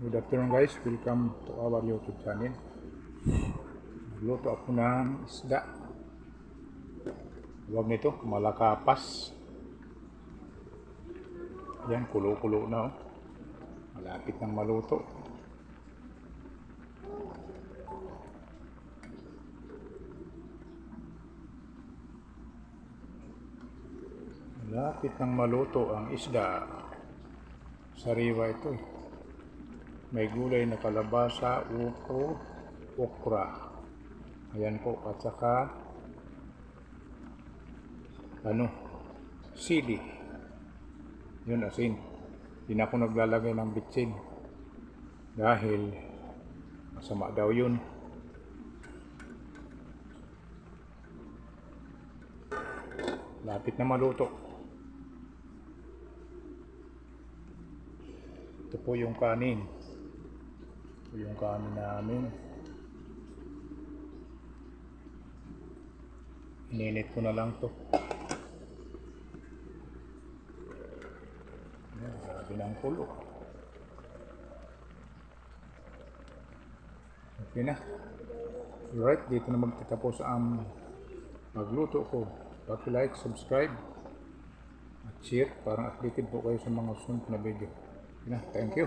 Good afternoon guys, welcome to our YouTube channel. Luto ako ng isda. Huwag nito, malakapas. Ayan, kulo-kulo na oh. Malapit ng maluto. Malapit ng maluto ang isda. Sariwa ito eh. May gulay na kalabasa, upo, okra. Ayan po, at saka ano, sili. Yun asin. Hindi na ako naglalagay ng bitsin. Dahil masama daw yun. Lapit na maluto. Ito po yung kanin. Ito yung kanin namin. Ininit ko na lang to. Ayan, grabe ng kulo. Okay na. Alright, dito na magtatapos ang magluto ko. Paki-like, subscribe, at share para updated po kayo sa mga sunod na video. Okay na, thank you.